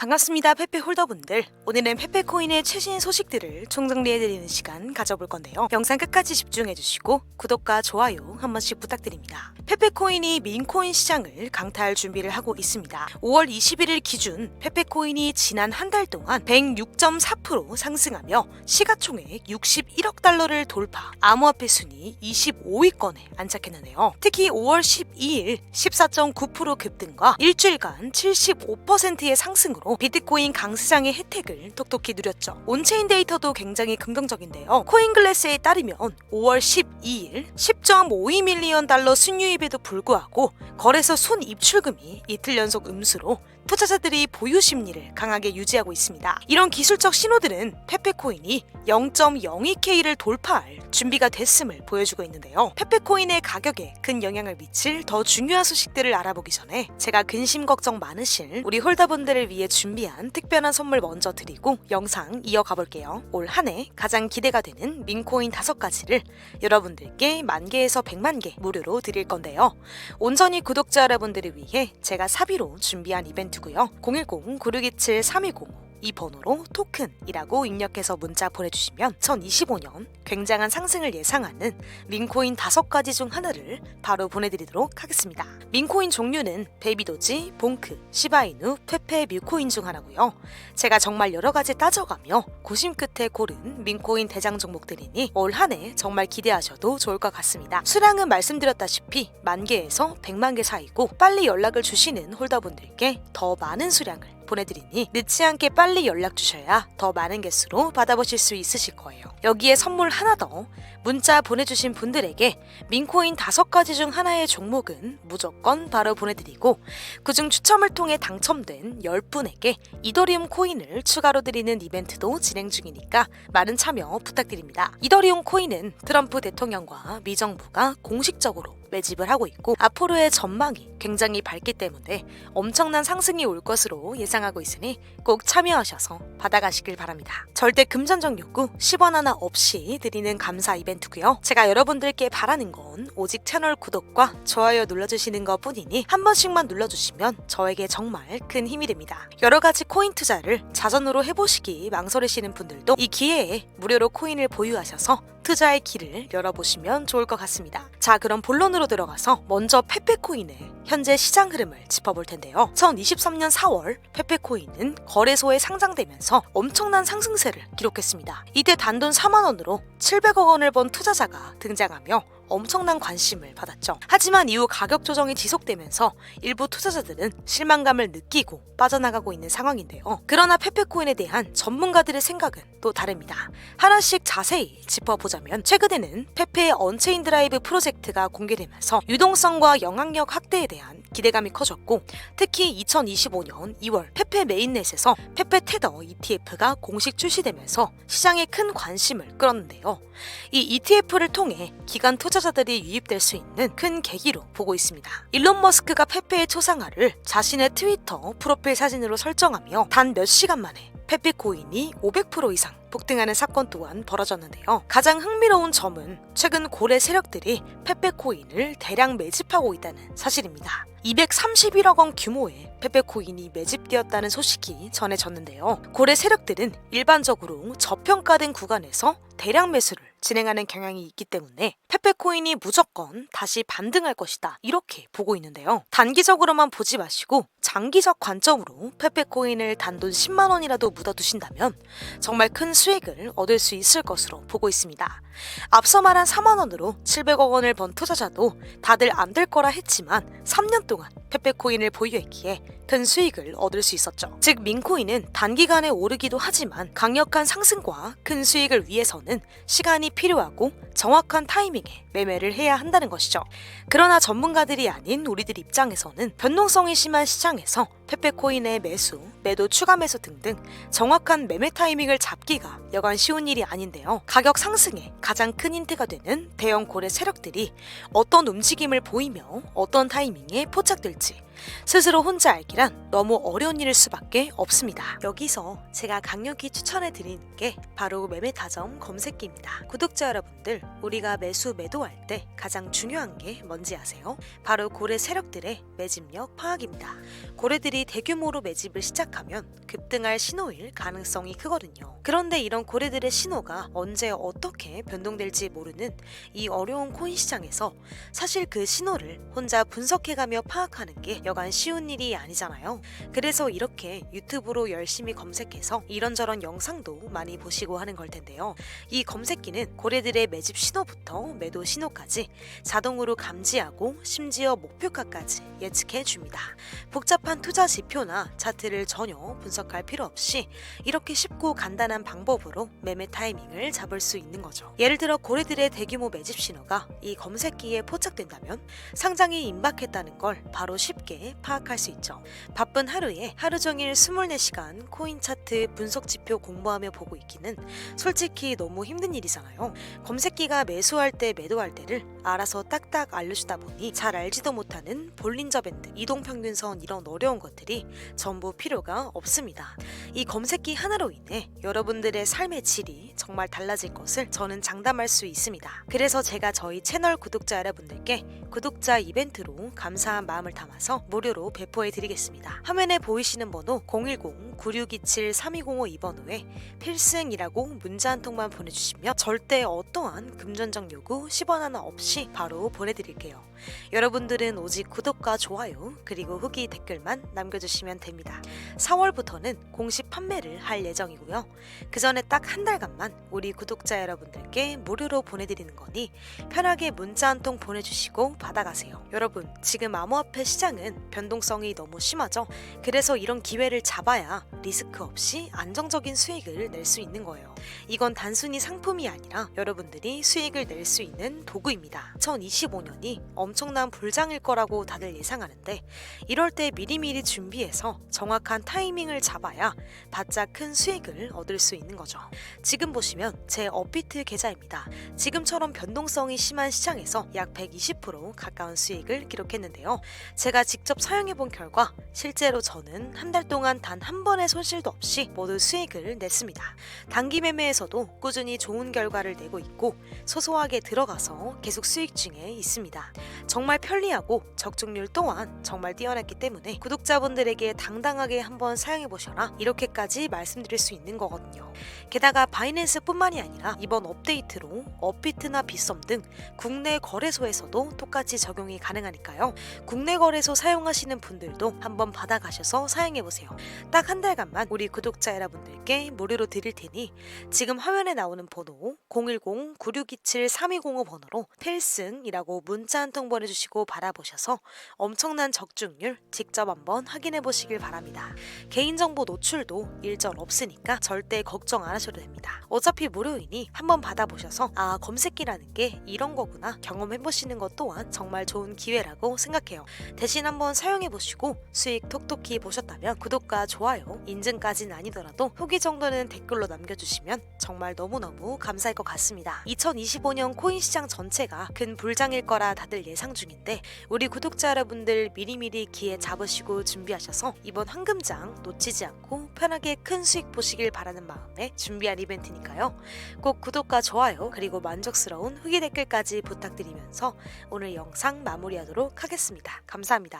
반갑습니다 페페 홀더분들. 오늘은 페페코인의 최신 소식들을 총정리해드리는 시간 가져볼 건데요. 영상 끝까지 집중해주시고 구독과 좋아요 한 번씩 부탁드립니다. 페페코인이 민코인 시장을 강타할 준비를 하고 있습니다. 5월 21일 기준 페페코인이 지난 한 달 동안 106.4% 상승하며 시가총액 61억 달러를 돌파 암호화폐 순위 25위권에 안착했는데요. 특히 5월 12일 14.9% 급등과 일주일간 75%의 상승으로 비트코인 강세장의 혜택을 톡톡히 누렸죠. 온체인 데이터도 굉장히 긍정적인데요. 코인글래스에 따르면 5월 12일 10.52 밀리언 달러 순유입에도 불구하고 거래소 순 입출금이 이틀 연속 음수로 투자자들이 보유 심리를 강하게 유지하고 있습니다. 이런 기술적 신호들은 페페코인이 0.02K를 돌파할 준비가 됐음을 보여주고 있는데요. 페페코인의 가격에 큰 영향을 미칠 더 중요한 소식들을 알아보기 전에 제가 근심 걱정 많으실 우리 홀더분들을 위해 준비한 특별한 선물 먼저 드리고 영상 이어가 볼게요. 올 한 해 가장 기대가 되는 민코인 다섯 가지를 여러분들께 만 개에서 100만 개 무료로 드릴 건데요. 온전히 구독자 여러분들을 위해 제가 사비로 준비한 이벤트 고요. 010-9627-3205 이 번호로 토큰이라고 입력해서 문자 보내주시면 2025년 굉장한 상승을 예상하는 민코인 다섯 가지 중 하나를 바로 보내드리도록 하겠습니다. 민코인 종류는 베이비도지, 봉크, 시바이누, 페페, 뮤코인 중 하나고요. 제가 정말 여러 가지 따져가며 고심 끝에 고른 민코인 대장 종목들이니 올 한 해 정말 기대하셔도 좋을 것 같습니다. 수량은 말씀드렸다시피 만 개에서 100만 개 사이고 빨리 연락을 주시는 홀더분들께 더 많은 수량을 보내드리니 늦지 않게 빨리 연락 주셔야 더 많은 개수로 받아보실 수 있으실 거예요. 여기에 선물 하나 더 문자 보내주신 분들에게 민코인 다섯 가지 중 하나의 종목은 무조건 바로 보내드리고 그중 추첨을 통해 당첨된 10분에게 이더리움 코인을 추가로 드리는 이벤트도 진행 중이니까 많은 참여 부탁드립니다. 이더리움 코인은 트럼프 대통령과 미 정부가 공식적으로 매집을 하고 있고 앞으로의 전망이 굉장히 밝기 때문에 엄청난 상승이 올 것으로 예상하고 있으니 꼭 참여하셔서 받아가시길 바랍니다. 절대 금전적 요구 10원 하나 없이 드리는 감사 이벤트고요. 제가 여러분들께 바라는 건 오직 채널 구독과 좋아요 눌러주시는 것 뿐이니 한 번씩만 눌러주시면 저에게 정말 큰 힘이 됩니다. 여러 가지 코인 투자를 자전으로 해보시기 망설이시는 분들도 이 기회에 무료로 코인을 보유하셔서 투자의 길을 열어보시면 좋을 것 같습니다. 자, 그럼 본론으로 들어가서 먼저 페페코인의 현재 시장 흐름을 짚어볼 텐데요. 2023년 4월 페페코인은 거래소에 상장되면서 엄청난 상승세를 기록했습니다. 이때 단돈 4만 원으로 700억 원을 번 투자자가 등장하며 엄청난 관심을 받았죠. 하지만 이후 가격 조정이 지속되면서 일부 투자자들은 실망감을 느끼고 빠져나가고 있는 상황인데요. 그러나 페페코인에 대한 전문가들의 생각은 또 다릅니다. 하나씩 자세히 짚어보자면 최근에는 페페의 언체인 드라이브 프로젝트가 공개되면서 유동성과 영향력 확대에 대한 기대감이 커졌고 특히 2025년 2월 페페 메인넷에서 페페 테더 ETF가 공식 출시되면서 시장에 큰 관심을 끌었는데요. 이 ETF를 통해 기관 투자자들이 유입될 수 있는 큰 계기로 보고 있습니다. 일론 머스크가 페페의 초상화를 자신의 트위터 프로필 사진으로 설정하며 단 몇 시간 만에 페페 코인이 500% 이상 폭등하는 사건 또한 벌어졌는데요. 가장 흥미로운 점은 최근 고래 세력들이 페페코인을 대량 매집하고 있다는 사실입니다. 231억 원 규모의 페페코인이 매집되었다는 소식이 전해졌는데요. 고래 세력들은 일반적으로 저평가된 구간에서 대량 매수를 진행하는 경향이 있기 때문에 페페코인이 무조건 다시 반등할 것이다 이렇게 보고 있는데요. 단기적으로만 보지 마시고 장기적 관점으로 페페코인을 단돈 10만 원이라도 묻어두신다면 정말 큰 수익을 얻을 수 있을 것으로 보고 있습니다. 앞서 말한 4만 원으로 700억 원을 번 투자자도 다들 안 될 거라 했지만 3년 동안 페페코인을 보유했기에 큰 수익을 얻을 수 있었죠. 즉 민코인은 단기간에 오르기도 하지만 강력한 상승과 큰 수익을 위해서는 시간이 필요하고 정확한 타이밍에 매매를 해야 한다는 것이죠. 그러나 전문가들이 아닌 우리들 입장에서는 변동성이 심한 시장에서 페페코인의 매수, 매도 추가 매수 등등 정확한 매매 타이밍을 잡기가 여간 쉬운 일이 아닌데요. 가격 상승에 가장 큰 힌트가 되는 대형 고래 세력들이 어떤 움직임을 보이며 어떤 타이밍에 포착될지 스스로 혼자 알기란 너무 어려운 일일 수밖에 없습니다. 여기서 제가 강력히 추천해 드리는 게 바로 매매 타점 검색기입니다. 구독자 여러분들, 우리가 매수 매도할 때 가장 중요한 게 뭔지 아세요? 바로 고래 세력들의 매집력 파악입니다. 고래들이 대규모로 매집을 시작하면 급등할 신호일 가능성이 크거든요. 그런데 이런 고래들의 신호가 언제 어떻게 변동될지 모르는 이 어려운 코인 시장에서 사실 그 신호를 혼자 분석해가며 파악하는 게 여간 쉬운 일이 아니잖아요. 그래서 이렇게 유튜브로 열심히 검색해서 이런저런 영상도 많이 보시고 하는 걸 텐데요. 이 검색기는 고래들의 매집 신호부터 매도 신호까지 자동으로 감지하고 심지어 목표가까지 예측해 줍니다. 복잡한 투자 지표나 차트를 전혀 분석할 필요 없이 이렇게 쉽고 간단한 방법으로 매매 타이밍을 잡을 수 있는 거죠. 예를 들어 고래들의 대규모 매집 신호가 이 검색기에 포착된다면 상장이 임박했다는 걸 바로 쉽게 파악할 수 있죠. 바쁜 하루에 하루 종일 24시간 코인 차트 분석 지표 공부하며 보고 있기는 솔직히 너무 힘든 일이잖아요. 검색기 가 매수할 때 매도할 때를 알아서 딱딱 알려주다 보니 잘 알지도 못하는 볼린저 밴드, 이동평균선 이런 어려운 것들이 전부 필요가 없습니다. 이 검색기 하나로 인해 여러분들의 삶의 질이 정말 달라질 것을 저는 장담할 수 있습니다. 그래서 제가 저희 채널 구독자 여러분들께 구독자 이벤트로 감사한 마음을 담아서 무료로 배포해 드리겠습니다. 화면에 보이시는 번호 010-9627-3205 2번호에 필승이라고 문자 한 통만 보내주시면 절대 어떠한 금전적 요구 10원 하나 없이 바로 보내드릴게요. 여러분들은 오직 구독과 좋아요 그리고 후기 댓글만 남겨주시면 됩니다. 4월부터는 공식 판매를 할 예정이고요. 그 전에 딱 한 달간만 우리 구독자 여러분들께 무료로 보내드리는 거니 편하게 문자 한 통 보내주시고 받아가세요. 여러분 지금 암호화폐 시장은 변동성이 너무 심하죠. 그래서 이런 기회를 잡아야 리스크 없이 안정적인 수익을 낼 수 있는 거예요. 이건 단순히 상품이 아니라 여러분들이 수익을 낼 수 있는 도구입니다. 2025년이 엄청난 불장일 거라고 다들 예상하는데 이럴 때 미리미리 준비해서 정확한 타이밍을 잡아야 바짝 큰 수익을 얻을 수 있는 거죠. 지금 보시면 제 업비트 계좌입니다. 지금처럼 변동성이 심한 시장에서 약 120% 가까운 수익을 기록했는데요. 제가 직접 사용해 본 결과 실제로 저는 한 달 동안 단 한 번의 손실도 없이 모두 수익을 냈습니다. 단기 매매에서도 꾸준히 좋은 결과를 내고 있고 소소하게 들어가서 계속 수익 중에 있습니다. 정말 편리하고 적중률 또한 정말 뛰어났기 때문에 구독자분들에게 당당하게 한번 사용해 보셔라 이렇게까지 말씀드릴 수 있는 거거든요. 게다가 바이낸스뿐만이 아니라 이번 업데이트로 업비트나 빗썸 등 국내 거래소에서도 똑같이 적용이 가능하니까요. 국내 거래소 사용하시는 분들도 한번 받아가셔서 사용해 보세요. 딱 한 달간만 우리 구독자 여러분들께 무료로 드릴 테니 지금 화면에 나오는 번호 010-9627-3205 번호로 필승이라고 문자 한 통 보내주시고 받아보셔서 엄청난 적중률 직접 한번 확인해 보시길 바랍니다. 개인정보 노출도 일절 없으니까 절대 걱정 안 하셔도 됩니다. 어차피 무료이니 한번 받아보셔서 아 검색기라는 게 이런 거구나 경험해 보시는 것 또한 정말 좋은 기회라고 생각해요. 대신 한번 사용해 보시고 수익 톡톡히 보셨다면 구독과 좋아요 인증까지는 아니더라도 후기 정도는 댓글로 남겨주시면 정말 너무너무 감사할 것 같습니다. 2025년 코인 시장 전체가 큰 불장일 거라 다들 예상 중인데 우리 구독자 여러분들 미리미리 기회 잡으시고 준비하셔서 이번 황금장 놓치지 않고 편하게 큰 수익 보시길 바라는 마음에 준비한 이벤트니까요. 꼭 구독과 좋아요 그리고 만족스러운 후기 댓글까지 부탁드리면서 오늘 영상 마무리하도록 하겠습니다. 감사합니다.